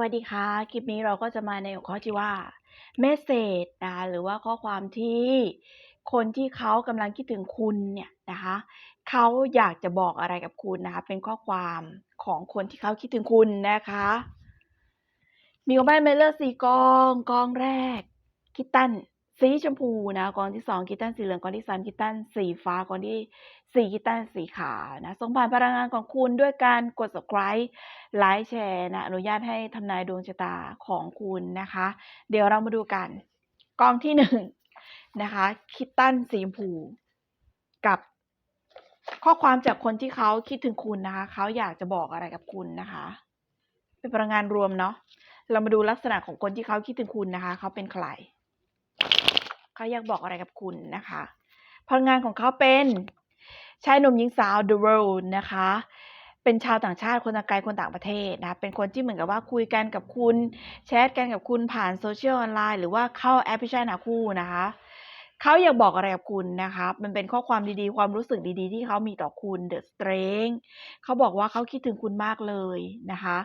วัสดีค่ะ คลิปนี้เราก็จะมาในหัวข้อที่ว่าเมสเซจนะคะหรือว่าข้อความที่คนที่เขากำลังคิดถึงคุณเนี่ยนะคะเขาอยากจะบอกอะไรกับคุณนะคะ เป็นข้อความของคนที่เขาคิดถึงคุณนะคะ มีคอมเม่เมลเลอร์สีกองกองแรกคิตตัน สีชมพูนะกองที่สองคิตตันสีเหลืองกองที่สามคิตตันสีฟ้ากองที่สี่คิตตันสีขาวนะส่งผ่านพลังงานของคุณด้วยการกด subscribe ไลค์แชร์นะอนุญาตให้ทำนายดวงชะตาของคุณนะคะ เดี๋ยวเรามาดูกัน กองที่หนึ่งนะคะคิตตันสีชมพู กับ ข้อความจากคนที่เขาคิดถึงคุณนะคะเขาอยากจะบอกอะไรกับคุณนะคะ เป็นพลังงานรวมเนาะเรามาดูลักษณะของคนที่เขาคิดถึงคุณนะคะเขาเป็นใคร เขาอยากบอกอะไรกับคุณนะคะพลังานของเขาเป็นชายหนุ่มหญิงสาว the world นะคะ เป็นชาวต่างชาติคนต่างไกลคนต่างประเทศนะคะเป็นคนที่เหมือนกับว่าคุยกันกับคุณ แชทกันกับคุณผ่านโซเชียลออนไลน์หรือว่าเข้าแอปพลิเคชันหาคู่นะคะ เขาอยากบอกอะไรกับคุณนะคะ มันเป็นข้อความดีๆ ความรู้สึกดีๆ ที่เขามีต่อคุณ The Strength เขาบอกว่าเขาคิดถึงคุณมากเลยนะคะ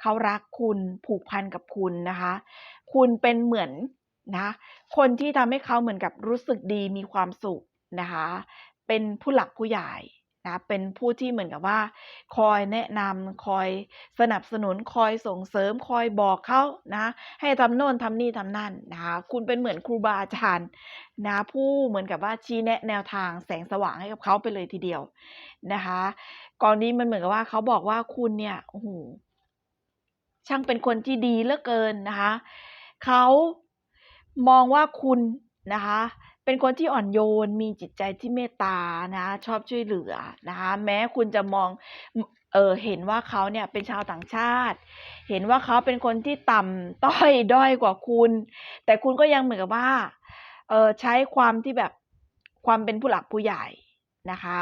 เขารักคุณผูกพันกับคุณนะคะ คุณเป็นเหมือน นะคนที่ทำให้เขาเหมือนกับรู้สึกดีมีความสุขนะคะเป็นผู้หลักผู้ใหญ่นะเป็นผู้ที่เหมือนกับว่า คอยแนะนำคอยสนับสนุนคอยส่งเสริมคอยบอกเขานะให้ทำโน่นทำนี่ทำนั่นนะคะคุณเป็นเหมือนครูบาอาจารย์นะผู้เหมือนกับว่าชี้แนะแนวทางแสงสว่างให้กับเขาไปเลยทีเดียวนะคะกรณีมันเหมือนกับว่าเขาบอกว่าคุณเนี่ยโอ้โหช่างเป็นคนที่ดีเหลือเกินนะคะเขา มองว่าคุณนะคะ เป็นคนที่อ่อนโยน มีจิตใจที่เมตตานะ ชอบช่วยเหลือนะคะ แม้คุณจะมองเออเห็นว่าเขาเนี่ยเป็นชาวต่างชาติ เห็นว่าเขาเป็นคนที่ต่ำต้อยด้อยกว่าคุณ แต่คุณก็ยังเหมือนกับว่าเออใช้ความที่แบบความเป็นผู้หลักผู้ใหญ่นะคะ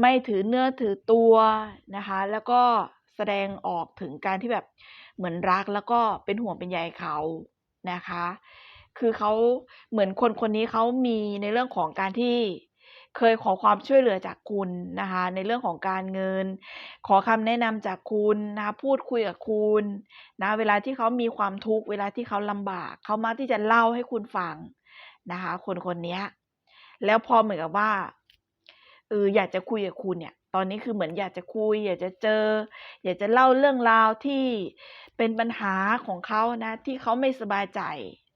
ไม่ถือเนื้อถือตัวนะคะ แล้วก็แสดงออกถึงการที่แบบเหมือนรักแล้วก็เป็นห่วงเป็นใยเขานะคะ คือเขาเหมือนคนคนนี้เขามีในเรื่องของการที่เคยขอความช่วยเหลือจากคุณนะคะ ในเรื่องของการเงิน ขอคำแนะนำจากคุณนะพูดคุยกับคุณนะเวลาที่เขามีความทุกข์เวลาที่เขาลำบากเขามักที่จะเล่าให้คุณฟังนะคะ คนคนนี้แล้วพอเหมือนกับว่าเอออยากจะคุยกับคุณเนี่ย ตอนนี้คือเหมือนอยากจะคุย อยากจะเจอ อยากจะเล่าเรื่องราวที่เป็นปัญหาของเขานะ ที่เขาไม่สบายใจ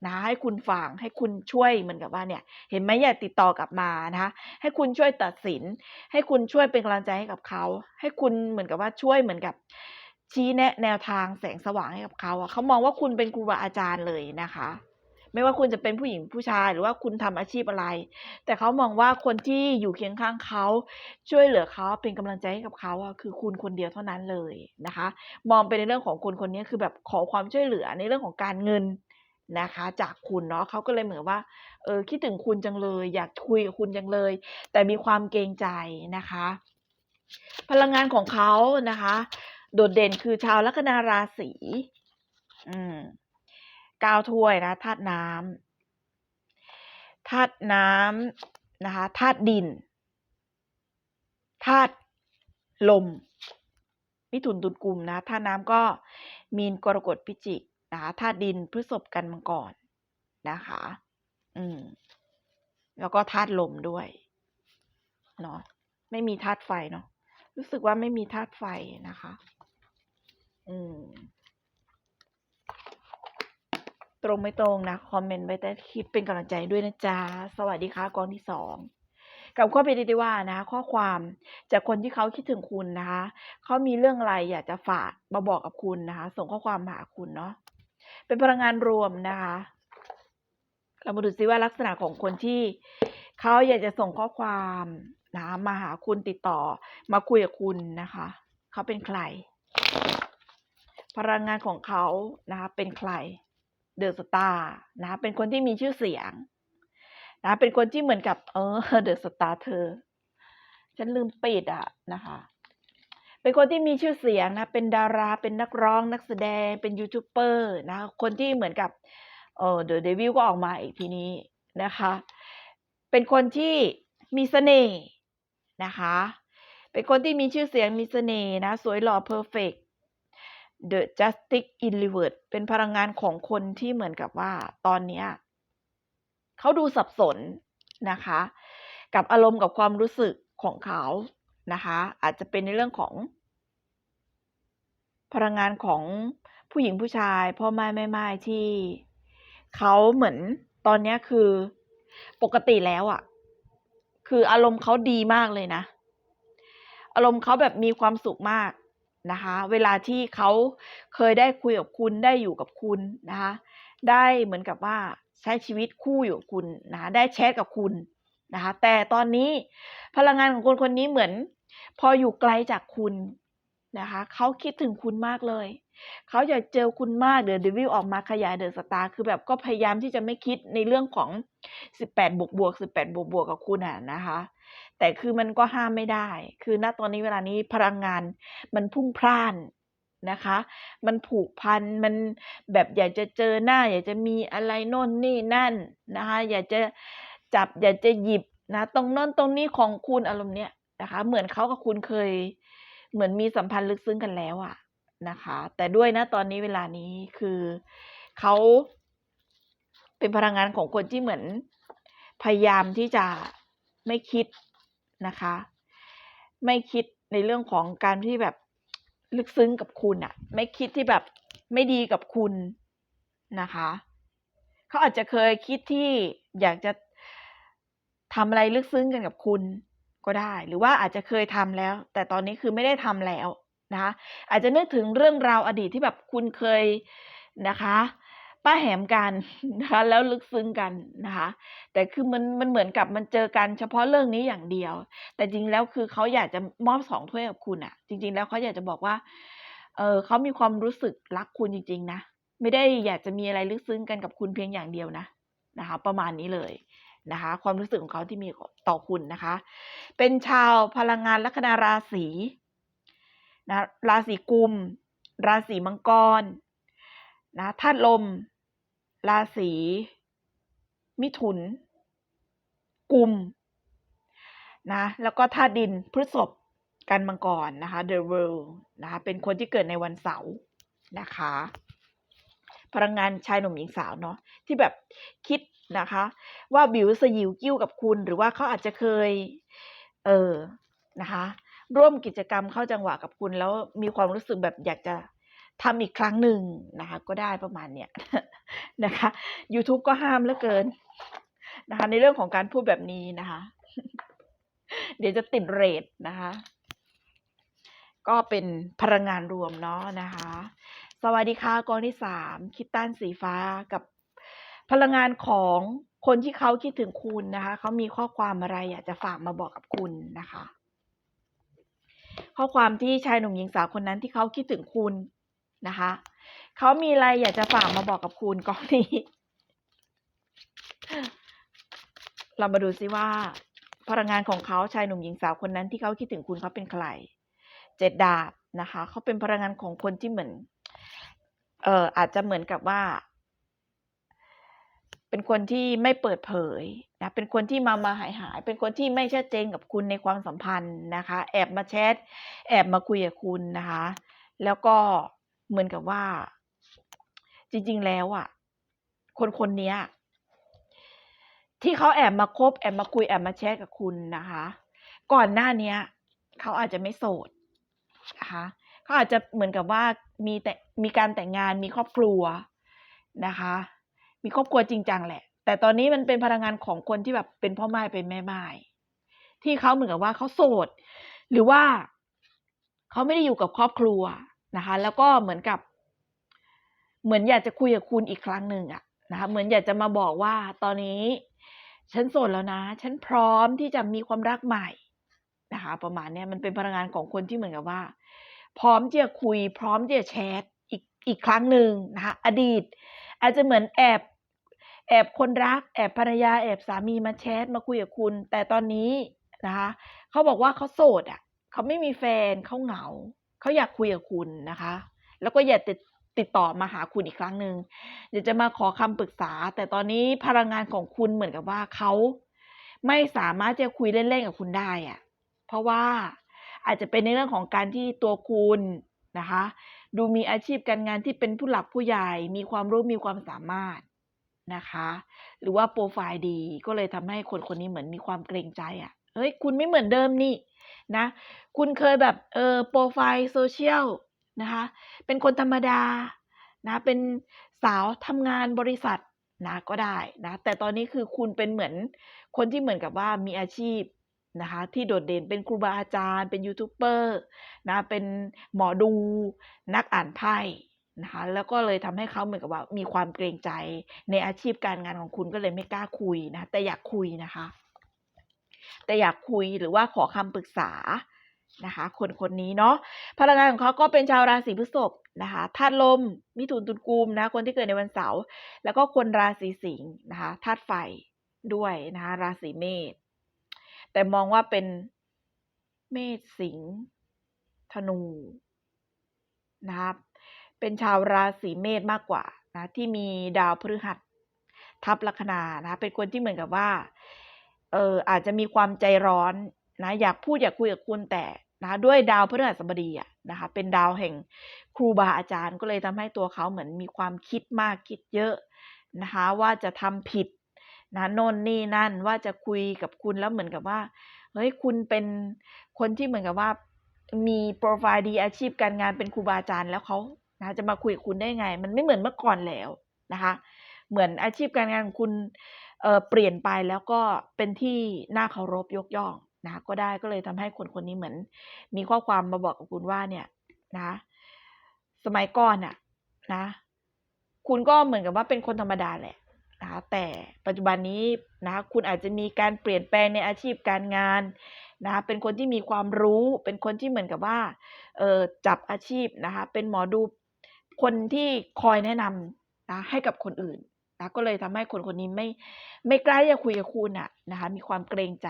นะให้คุณฟังให้คุณช่วยเหมือนกับว่าเนี่ย เห็นไหมอย่าติดต่อกลับมานะคะให้คุณช่วยตัดสิน ให้คุณช่วยเป็นกำลังใจให้กับเขา ให้คุณเหมือนกับว่าช่วยเหมือนกับชี้แนะแนวทางแสงสว่างให้กับเขาอะเขามองว่าคุณเป็นครูบาอาจารย์เลยนะคะ ไม่ว่าคุณจะเป็นผู้หญิงผู้ชายหรือว่าคุณทำอาชีพอะไร แต่เขามองว่าคนที่อยู่เคียงข้างเขาช่วยเหลือเขาเป็นกำลังใจให้กับเขาอะคือคุณคนเดียวเท่านั้นเลยนะคะ มองไปในเรื่องของคนคนนี้คือแบบขอความช่วยเหลือในเรื่องของการเงิน นะคะ จากคุณเนาะเขาก็เลยเหมือนว่าเออคิดถึงคุณจังเลย อยากคุยกับคุณจังเลย แต่มีความเกรงใจนะคะ พลังงานของเขานะคะ โดดเด่นคือชาวลัคนาราศีอืมก้าวถ้วยนะธาตุน้ำธาตุน้ำนะคะธาตุดินธาตุลมมิถุนตุลกุมนะธาตุน้ำก็มีนกรกฎพิจิก นะคะธาตุดินพฤษภกันมังกรนะคะ อืม แล้วก็ธาตุลมด้วยเนาะไม่มีธาตุไฟเนาะรู้สึกว่าไม่มีธาตุไฟนะคะ อืม ตรงไม่ตรงนะคอมเมนต์ไว้ใต้คลิปเป็นกำลังใจด้วยนะจ๊ะ สวัสดีค่ะกองที่สองกับข้อเป็นดีว่านะข้อความจากคนที่เขาคิดถึงคุณนะคะ เขามีเรื่องอะไรอยากจะฝากมาบอกกับคุณนะคะ ส่งข้อความหาคุณเนาะ เป็นพลังงานรวมนะคะ เรามาดูซิว่าลักษณะของคนที่เขาอยากจะส่งข้อความนะมาหาคุณติดต่อ มาคุยกับคุณนะคะ เขาเป็นใคร พลังงานของเขานะคะเป็นใครเดอะสตาร์นะะเป็นคนที่มีชื่อเสียง นะเป็นคนที่เหมือนกับ เออเดอะสตาร์เธอ ฉันลืมปิดอะนะคะ เป็นคนที่มีชื่อเสียงนะ เป็นดารา เป็นนักร้อง นักแสดง เป็นยูทูบเบอร์นะ คนที่เหมือนกับเออเดอะเดวิลก็ออกมาอีกทีนี้นะคะ เป็นคนที่มีเสน่ห์นะคะ เป็นคนที่มีชื่อเสียงมีเสน่ห์นะ สวยหล่อเพอร์เฟกต์ The Justice in Reverse เป็นพลังงานของคนที่เหมือนกับว่าตอนเนี้ยเขาดูสับสนนะคะ กับอารมณ์กับความรู้สึกของเขา นะคะ อาจจะเป็นในเรื่องของ พลังงานของผู้หญิงผู้ชายพ่อแม่แม่ไม้ที่เขาเหมือนตอนนี้คือปกติแล้วอะ่ะ คืออารมณ์เขาดีมากเลยนะ อารมณ์เขาแบบมีความสุขมากนะคะ เวลาที่เขาเคยได้คุยกับคุณได้อยู่กับคุณนะคะ ได้เหมือนกับว่าใช้ชีวิตคู่อยู่กับคุณนะะได้แชทกับคุณนะคะ แต่ตอนนี้พลังงานของคนคนนี้เหมือน พออยู่ไกลจากคุณนะคะเขาคิดถึงคุณมากเลย เขาอยากเจอคุณมากเดอะเดวิลออกมาขยายเดอะสตาร์คือแบบก็พยายามที่จะไม่คิดในเรื่องของ 18 บวกบวก 18 บวกบวกกับคุณอะนะคะ แต่คือมันก็ห้ามไม่ได้ คือณตอนนี้เวลานี้พลังงานมันพุ่งพล่านนะคะ มันผูกพัน มันแบบอยากจะเจอหน้า อยากจะมีอะไรโน่นนี่นั่นนะคะ อยากจะจับ อยากจะหยิบนะ ตรงโน้นตรงนี้ของคุณอารมณ์เนี้ย นะคะ เหมือนเขากับคุณเคย เหมือนมีสัมพันธ์ลึกซึ้งกันแล้วอะนะคะ แต่ด้วยนะตอนนี้เวลานี้คือเขาเป็นพลังงานของคนที่เหมือนพยายามที่จะไม่คิดนะคะ ไม่คิดในเรื่องของการที่แบบลึกซึ้งกับคุณอะไม่คิดที่แบบไม่ดีกับคุณนะคะเขาอาจจะเคยคิดที่อยากจะทำอะไรลึกซึ้งกันกับคุณ ก็ได้ หรือว่าอาจจะเคยทำแล้ว แต่ตอนนี้คือไม่ได้ทำแล้วนะคะอาจจะนึกถึงเรื่องราวอดีตที่แบบคุณเคยนะคะป้าแหมกันนะคะแล้วลึกซึ้งกันนะคะแต่คือมันมันเหมือนกับมันเจอกันเฉพาะเรื่องนี้อย่างเดียว แต่จริงแล้วคือเขาอยากจะมอบสองถ้วยกับคุณอะจริง ๆ แล้วเขาอยากจะบอกว่าเออเขามีความรู้สึกรักคุณจริง ๆ นะ ไม่ได้อยากจะมีอะไรลึกซึ้งกันกับคุณเพียงอย่างเดียวนะนะคะประมาณนี้เลย นะคะ ความรู้สึกของเขาที่มีต่อคุณนะคะ เป็นชาวพลังงานลัคนาราศีนะราศีกุม ราศีมังกรนะธาตุลม ราศีมิถุน กุมนะแล้วก็ธาตุดินพฤษภกันมังกรนะคะ The World นะคะเป็นคนที่เกิดในวันเสาร์นะคะ พลังงานชายหนุ่มหญิงสาวเนาะที่แบบคิดนะคะ ว่าบิวสยิวกิ้วกับคุณ หรือว่าเขาอาจจะเคย เออนะคะ ร่วมกิจกรรมเข้าจังหวะกับคุณ แล้วมีความรู้สึกแบบอยากจะทำอีกครั้งหนึ่งนะคะ ก็ได้ประมาณเนี้ยนะคะ YouTube ก็ห้ามเหลือเกินนะคะ ในเรื่องของการพูดแบบนี้นะคะ เดี๋ยวจะติดเรทนะคะ ก็เป็นพลังงานรวมเนาะนะคะ สวัสดีค่ะกองที่สามคิดตันสีฟ้ากับ พลังงานของคนที่เขาคิดถึงคุณนะคะ เขามีข้อความอะไรอยากจะฝากมาบอกกับคุณนะคะ ข้อความที่ชายหนุ่มหญิงสาวคนนั้นที่เขาคิดถึงคุณนะคะ เขามีอะไรอยากจะฝากมาบอกกับคุณกองนี้ เรามาดูซิว่า พลังงานของเขาชายหนุ่มหญิงสาวคนนั้นที่เขาคิดถึงคุณเขาเป็นใคร เจ็ดดาบนะคะ เขาเป็นพลังงานของคนที่เหมือน เอ่ออาจจะเหมือนกับว่า เป็นคนที่ไม่เปิดเผยนะเป็นคนที่มามาหายหายเป็นคนที่ไม่ชัดเจนกับคุณในความสัมพันธ์นะคะ แอบมาแชทแอบมาคุยกับคุณนะคะ แล้วก็เหมือนกับว่า จริง ๆ แล้วอะ คนคนนี้ที่เขาแอบมาคบแอบมาคุยแอบมาแชทกับคุณนะคะ ก่อนหน้านี้เขาอาจจะไม่โสดนะคะ เขาอาจจะเหมือนกับว่ามีแต่มีการแต่งงานมีครอบครัวนะคะ มีครอบครัวจริงจังแหละ แต่ตอนนี้มันเป็นพลังงานของคนที่แบบเป็นพ่อไม้เป็นแม่ไม้ที่เขาเหมือนกับว่าเขาโสด หรือว่าเขาไม่ได้อยู่กับครอบครัวนะคะ แล้วก็เหมือนกับ เหมือนอยากจะคุยกับคุณอีกครั้งหนึ่งอะนะคะเหมือนอยากจะมาบอกว่าตอนนี้ ฉันโสดแล้วนะ ฉันพร้อมที่จะมีความรักใหม่นะคะ ประมาณนี้มันเป็นพลังงานของคนที่เหมือนกับว่า พร้อมที่จะคุย พร้อมที่จะแชทอีกอีกครั้งหนึ่งนะคะอดีต อาจจะเหมือนแอบแอบคนรัก แอบภรรยาแอบสามีมาแชทมาคุยกับคุณ แต่ตอนนี้นะคะเขาบอกว่าเขาโสดอะเขาไม่มีแฟนเขาเหงาเขาอยากคุยกับคุณนะคะ แล้วก็อยากติดติดต่อมาหาคุณอีกครั้งหนึ่งเดี๋ยวจะมาขอคำปรึกษา แต่ตอนนี้พลังงานของคุณเหมือนกับว่าเขาไม่สามารถจะคุยเล่นๆกับคุณได้อะเพราะว่า อาจจะเป็นในเรื่องของการที่ตัวคุณนะคะ ดูมีอาชีพการงานที่เป็นผู้หลักผู้ใหญ่ มีความรู้มีความสามารถนะคะ หรือว่าโปรไฟล์ดีก็เลยทำให้คนคนนี้เหมือนมีความเกรงใจอะ่ะเฮ้ยคุณไม่เหมือนเดิมนี่นะ คุณเคยแบบเออโปรไฟล์โซเชียลนะคะ เป็นคนธรรมดานะเป็นสาวทำงานบริษัทนะก็ได้นะ แต่ตอนนี้คือคุณเป็นเหมือนคนที่เหมือนกับว่ามีอาชีพ นะคะที่โดดเด่นเป็นครูบาอาจารย์ เป็นยูทูบเบอร์นะเป็นหมอดูนักอ่านไพ่นะคะแล้วก็เลยทำให้เขาเหมือนกับว่ามีความเกรงใจในอาชีพการงานของคุณก็เลยไม่กล้าคุยนะแต่อยากคุยนะคะ แต่อยากคุยหรือว่าขอคำปรึกษานะคะคนคนนี้เนาะพลังงานของเขาก็เป็นชาวราศีพฤษภนะคะธาตุลมมิถุนตุลกุมนะคนที่เกิดในวันเสาร์แล้วก็คนราศีสิงห์นะคะธาตุไฟด้วยนะคะราศีเมษ แต่มองว่าเป็นเมษสิงห์ธนูนะครับเป็นชาวราศีเมษมากกว่านะที่มีดาวพฤหัสทับลัคนานะเป็นคนที่เหมือนกับว่าเอออาจจะมีความใจร้อนนะอยากพูดอยากคุยกับคุณแต่นะด้วยดาวพฤหัสบดีอะนะคะเป็นดาวแห่งครูบาอาจารย์ก็เลยทำให้ตัวเขาเหมือนมีความคิดมากคิดเยอะนะคะว่าจะทำผิด นะโน่นนี่นั่นว่าจะคุยกับคุณแล้วเหมือนกับว่าเฮ้ยคุณเป็นคนที่เหมือนกับว่า มีโปรไฟล์ดีอาชีพการงานเป็นครูบาอาจารย์แล้วเขานะจะมาคุยกับคุณได้ไง มันไม่เหมือนเมื่อก่อนแล้วนะคะ เหมือนอาชีพการงานของคุณเเปลี่ยนไปแล้วก็เป็นที่น่าเคารพยกย่องนะก็ได้ก็เลยทำให้คนคนนี้เหมือน มีข้อความมาบอกกับคุณว่าเนี่ยนะสมัยก่อนอะนะ คุณก็เหมือนกับว่าเป็นคนธรรมดาแหละ นะคะแต่ปัจจุบันนี้นะคุณอาจจะมีการเปลี่ยนแปลงในอาชีพการงานนะคะเป็นคนที่มีความรู้ เป็นคนที่เหมือนกับว่าเออจับอาชีพนะคะเป็นหมอดูคนที่คอยแนะนำนะให้กับคนอื่นนะก็เลยทำให้คนคนนี้ไม่ไม่กล้าที่จะคุยกับคุณอะนะคะมีความเกรงใจ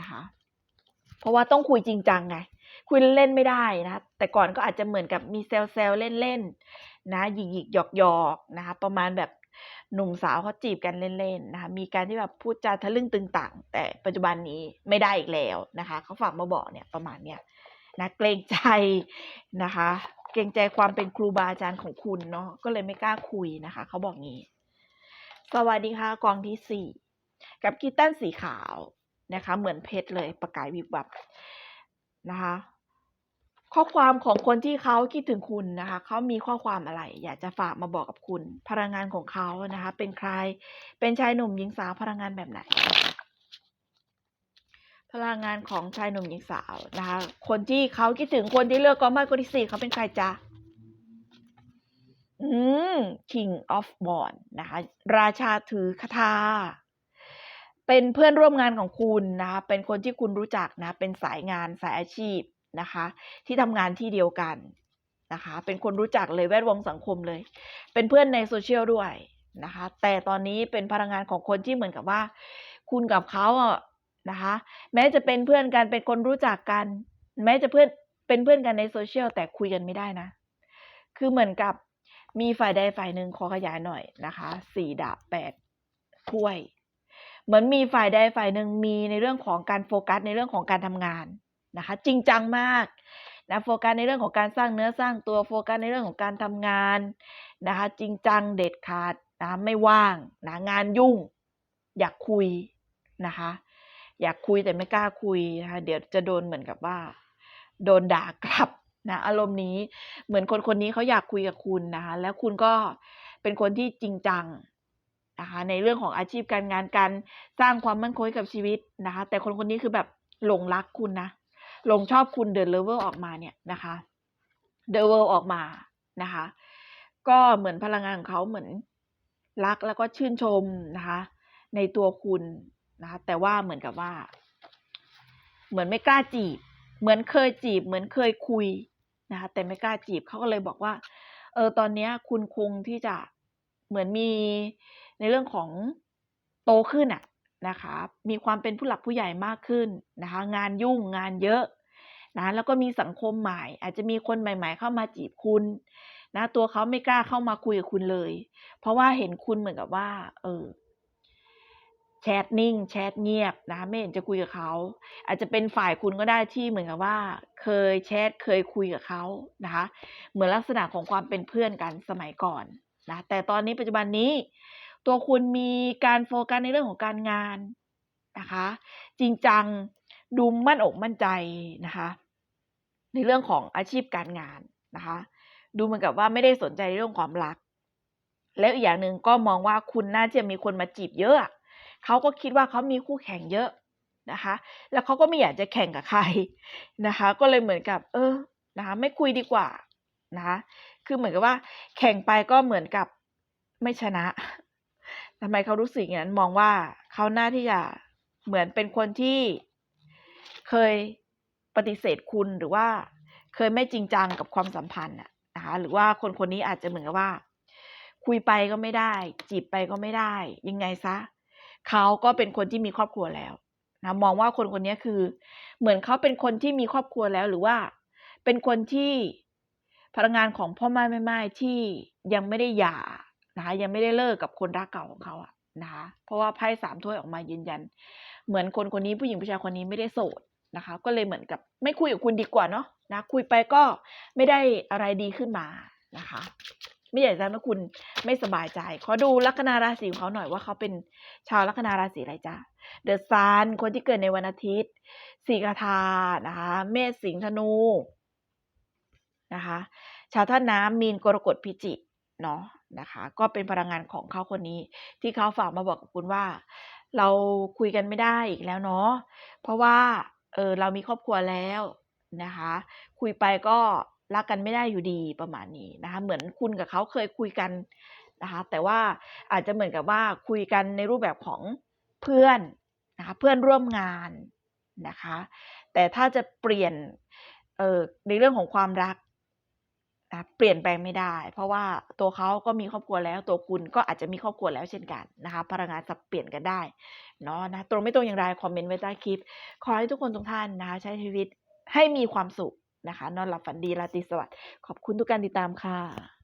นะคะเพราะว่าต้องคุยจริงจังไงคุยเล่นไม่ได้นะแต่ก่อนก็อาจจะเหมือนกับมีเซลเซลเล่นๆนะหยิกหยิกหยอกหยอกนะคะประมาณแบบ หนุ่มสาวเขาจีบกันเล่นๆนะคะมีการที่แบบพูดจาทะลึ่งตึงต่าง แต่ปัจจุบันนี้ไม่ได้อีกแล้วนะคะเขาฝากมาบอกเนี่ยประมาณเนี้ยนะเกรงใจนะคะ เกรงใจความเป็นครูบาอาจารย์ของคุณเนาะก็เลยไม่กล้าคุยนะคะเขาบอกงี้ สวัสดีค่ะกองที่สี่กับกีตันสีขาวนะคะ เหมือนเพชรเลยประกายวิบวับนะคะ ข้อความของคนที่เขาคิดถึงคุณนะคะ เขามีข้อความอะไร อยากจะฝากมาบอกกับคุณ พลังงานของเขานะคะ เป็นใคร เป็นชายหนุ่มหญิงสาวพลังงานแบบไหน พลังงานของชายหนุ่มหญิงสาวนะคะ คนที่เขาคิดถึงคนที่เลือกกองไม้คนที่สี่เขาเป็นใครจ๊ะอืม King of b o n นะคะ ราชาถือคาถาเป็นเพื่อนร่วมงานของคุณนะคะ เป็นคนที่คุณรู้จักนะ เป็นสายงานสายอาชีพ นะคะ ที่ทำงานที่เดียวกันนะคะ เป็นคนรู้จักเลยแวดวงสังคมเลย เป็นเพื่อนในโซเชียลด้วยนะคะ แต่ตอนนี้เป็นพลังงานของคนที่เหมือนกับว่า คุณกับเขาอะนะคะ แม้จะเป็นเพื่อนกันเป็นคนรู้จักกัน แม้จะเพื่อนเป็นเพื่อนกันในโซเชียลแต่คุยกันไม่ได้นะ คือเหมือนกับมีฝ่ายใดฝ่ายหนึ่งขอขยายหน่อยนะคะสี่ดาบแปดถ้วย เหมือนมีฝ่ายใดฝ่ายหนึ่งมีในเรื่องของการโฟกัสในเรื่องของการทำงาน นะคะ จริงจังมากนะโฟกัสในเรื่องของการสร้างเนื้อสร้างตัวโฟกัสในเรื่องของการทำงานนะคะ จริงจังเด็ดขาดนะไม่ว่างนะงานยุ่ง อยากคุยนะคะ อยากคุยแต่ไม่กล้าคุยนะคะเดี๋ยวจะโดนเหมือนกับว่า โดนด่ากลับนะอารมณ์นี้เหมือนคนคนนี้เขาอยากคุยกับคุณนะคะ แล้วคุณก็เป็นคนที่จริงจังนะคะในเรื่องของอาชีพการงานการสร้างความมั่นคงกับชีวิตนะคะ แต่คนคนนี้คือแบบหลงรักคุณนะ ลงชอบคุณเดินเลเวลออกมาเนี่ยนะคะเดเวลออกมานะคะ ก็เหมือนพลังงานของเขาเหมือนรักแล้วก็ชื่นชมนะคะ ในตัวคุณนะคะ แต่ว่าเหมือนกับว่า เหมือนไม่กล้าจีบ เหมือนเคยจีบ เหมือนเคยคุยนะคะ แต่ไม่กล้าจีบเขาก็เลยบอกว่า เออตอนนี้คุณคงที่จะเหมือนมีในเรื่องของโตขึ้นอะนะคะ มีความเป็นผู้หลักผู้ใหญ่มากขึ้นนะคะ งานยุ่งงานเยอะ นะแล้วก็มีสังคมใหม่ อาจจะมีคนใหม่ ๆ เข้ามาจีบคุณนะตัวเขาไม่กล้าเข้ามาคุยกับคุณเลย เพราะว่าเห็นคุณเหมือนกับว่า เออแชทนิ่ง แชทเงียบนะไม่เห็นจะคุยกับเขาอาจจะเป็นฝ่ายคุณก็ได้ที่เหมือนกับว่า เคยแชตเคยคุยกับเขานะคะเหมือนลักษณะของความเป็นเพื่อนกันสมัยก่อนนะแต่ตอนนี้ปัจจุบันนี้ ตัวคุณมีการโฟกัสในเรื่องของการงานนะคะ จริงจัง ดูมั่นอกมั่นใจนะคะ ในเรื่องของอาชีพการงานนะคะ ดูเหมือนกับว่าไม่ได้สนใจในเรื่องความรัก แล้วอีกอย่างหนึ่งก็มองว่าคุณน่าจะมีคนมาจีบเยอะเขาก็คิดว่าเขามีคู่แข่งเยอะนะคะ แล้วเขาก็ไม่อยากจะแข่งกับใครนะคะ ก็เลยเหมือนกับ เออนะคะ ไม่คุยดีกว่านะคะ คือเหมือนกับว่า แข่งไปก็เหมือนกับไม่ชนะทำไมเขารู้สึกอย่างนั้นมองว่าเขาหน่าที่จะเหมือนเป็นคนที่ เคยปฏิเสธคุณหรือว่า เคยไม่จริงจังกับความสัมพันธ์นะคะหรือว่าคนคนนี้อาจจะเหมือนกับว่า คุยไปก็ไม่ได้ จีบไปก็ไม่ได้ ยังไงเสียเขาก็เป็นคนที่มีครอบครัวแล้วนะมองว่าคนคนนี้คือ เหมือนเขาเป็นคนที่มีครอบครัวแล้วหรือว่า เป็นคนที่พลังงานของพ่อแม่แม่ม่ที่ยังไม่ได้หย่านะคะยังไม่ได้เลิกกับคนรักเก่าของเขาอะนะคะเพราะว่าไพ่3ถ้วยออกมายืนยัน เหมือนคนคนนี้ผู้หญิงผู้ชายคนนี้ไม่ได้โสด นะคะ ก็เลยเหมือนกับไม่คุยกับคุณดีกว่าเนาะนะคุยไปก็ไม่ได้อะไรดีขึ้นมานะคะ ไม่อยากจะทำให้คุณไม่สบายใจ ขอดูลัคนาราศีของเขาหน่อยว่าเขาเป็นชาวลัคนาราศีอะไรจ๊ะ The Sun คนที่เกิดในวันอาทิตย์สีกฐานะคะ เมษสิงห์ธนูนะคะ ชาวธาน้ำมีนกรกฎพิจิกเนาะนะคะ ก็เป็นพลังงานของเขาคนนี้ ที่เขาฝากมาบอกกับคุณว่า เราคุยกันไม่ได้อีกแล้วเนาะเพราะว่า ออเรามีครอบครัวแล้วนะคะ คุยไปก็รักกันไม่ได้อยู่ดีประมาณนี้นะคะเหมือนคุณกับเขาเคยคุยกันนะคะแต่ว่าอาจจะเหมือนกับว่าคุยกันในรูปแบบของเพื่อนนะคะเพื่อนร่วมงานนะคะแต่ถ้าจะเปลี่ยนเออในเรื่องของความรักนะเปลี่ยนแปลงไม่ได้ เพราะว่าตัวเขาก็มีครอบครัวแล้วตัวคุณก็อาจจะมีครอบครัวแล้วเช่นกันนะคะพลังงานสับเปลี่ยนกันได้ เนาะนะตรงไม่ตรงอย่างไรคอมเมนต์ไว้ใต้คลิป ขอให้ทุกคนทุกท่านนะคะใช้ชีวิตให้มีความสุขนะคะ นอนหลับฝันดีราตรีสวัสดิ์ขอบคุณทุกการติดตามค่ะ